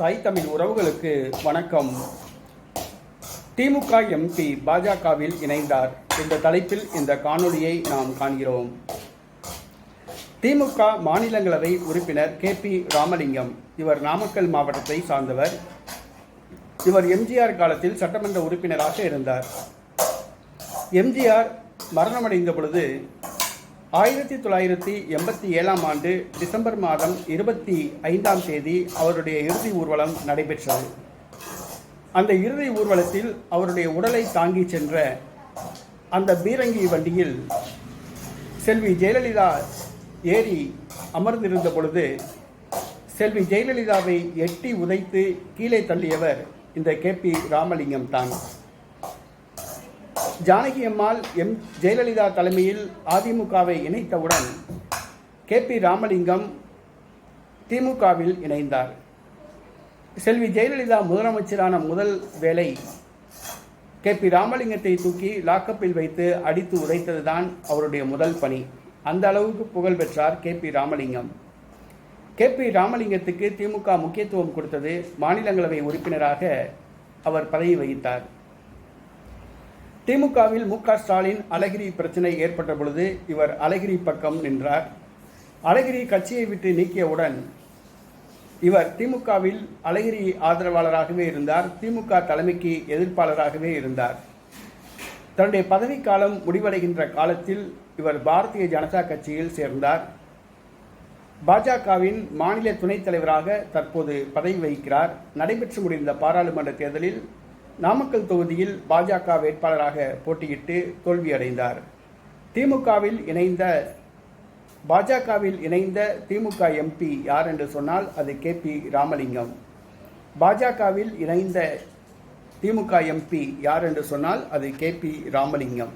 தாய் தமிழ் உறவுகளுக்கு வணக்கம். திமுக எம்பி பாஜகவில் இணைந்தார் இந்த தலைப்பில் இந்த காணொளியை நாம் காண்கிறோம். திமுக மாநிலங்களவை உறுப்பினர் கே பி ராமலிங்கம் இவர் நாமக்கல் மாவட்டத்தை சார்ந்தவர். இவர் எம்ஜிஆர் காலத்தில் சட்டமன்ற உறுப்பினராக இருந்தார். எம்ஜிஆர் மரணமடைந்த பொழுது ஆயிரத்தி தொள்ளாயிரத்தி எண்பத்தி ஏழாம் ஆண்டு டிசம்பர் மாதம் இருபத்தி ஐந்தாம் தேதி அவருடைய இறுதி ஊர்வலம் நடைபெற்றது. அந்த இறுதி ஊர்வலத்தில் அவருடைய உடலை தாங்கி சென்ற அந்த பீரங்கி வண்டியில் செல்வி ஜெயலலிதா ஏறி அமர்ந்திருந்த பொழுது செல்வி ஜெயலலிதாவை எட்டி உதைத்து கீழே தள்ளியவர் இந்த கே பி ராமலிங்கம் தான். ஜானகி அம்மாள் எம் ஜெயலலிதா தலைமையில் அதிமுகவை இணைத்தவுடன் கே பி ராமலிங்கம் திமுகவில் இணைந்தார். செல்வி ஜெயலலிதா முதலமைச்சரான முதல் வேலை கே பி ராமலிங்கத்தை தூக்கி லாக்கப்பில் வைத்து அடித்து உதைத்ததுதான் அவருடைய முதல் பணி. அந்த அளவுக்கு புகழ் பெற்றார் K P Ramalingam. K P ராமலிங்கத்துக்கு DMK முக்கியத்துவம் கொடுத்தது மாநிலங்களவை உறுப்பினராக அவர் பதவி வகித்தார். திமுகவில் மு க ஸ்டாலின் அழகிரி பிரச்சனை ஏற்பட்ட பொழுது இவர் அழகிரி பக்கம் நின்றார். அழகிரி கட்சியை விட்டு நீக்கியவுடன் இவர் திமுகவில் அழகிரி ஆதரவாளராகவே இருந்தார் திமுக தலைமைக்கு எதிர்ப்பாளராகவே இருந்தார். தன்னுடைய பதவிக்காலம் முடிவடைகின்ற காலத்தில் இவர் பாரதிய ஜனதா கட்சியில் சேர்ந்தார். பாஜகவின் மாநில துணைத் தலைவராக தற்போது பதவி வகிக்கிறார். நடைபெற்று முடிந்த பாராளுமன்ற தேர்தலில் நாமக்கல் தொகுதியில் பாஜக வேட்பாளராக போட்டியிட்டு தோல்வியடைந்தார். திமுகவில் இணைந்த பாஜகவில் இணைந்த திமுக எம்பி யார் என்று சொன்னால் அது கே பி ராமலிங்கம். பாஜகவில் இணைந்த திமுக எம்பி யார் என்று சொன்னால் அது கே பி ராமலிங்கம்.